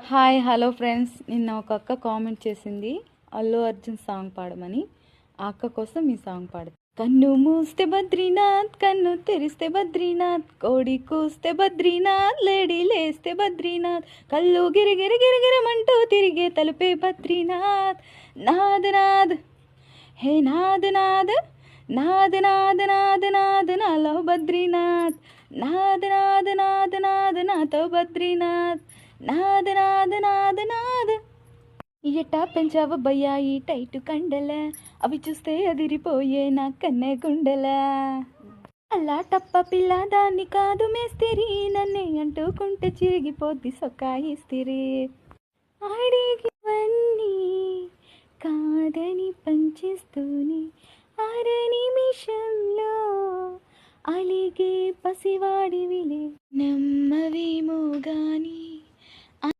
Hi hello friends. నిన్న ఒక అక్క కామెంట్ చేసింది. అల్లు అర్జున్ సాంగ్ పాడమని. ఆ అక్క కోసం ఈ సాంగ్ పాడు కన్ను మూస్తే బద్రీనాథ్ కన్ను తెరిస్తే బద్రీనాథ్ కోడి కూస్తే బద్రీనాథ్ లేడీ లేస్తే బద్రీనాథ్ కళ్ళు గిరిగిరి గిరిగిరమంటూ తిరిగే తలుపే బద్రీనాథ్. నాద్ నాద్ హే నాద్ నాద్ నాద్ నాద్ నాద్ నాద్ నాలో బద్రీనాథ్. నాద్ నాద్ నాద్ నాద్ నాతో బద్రీనాథ్. నాదు నాదు నాదు నాదు. ఎట్టా పెంచావు భయ్యా ఈ టైటు కండల? అవి చూస్తే అదిరిపోయే నా కన్నె గుండెల. అలా టప్ప పిల్ల దాన్ని కాదు మేస్తిరి నన్నే అంటుకుంటే చిరిగిపోద్ది సొక్కాయిస్తిరి అడిగివన్నీ కాదని పంచేస్తూని అర నిమిషంలో అలిగే పసివాడివిలే. నమ్మవేమో గానీ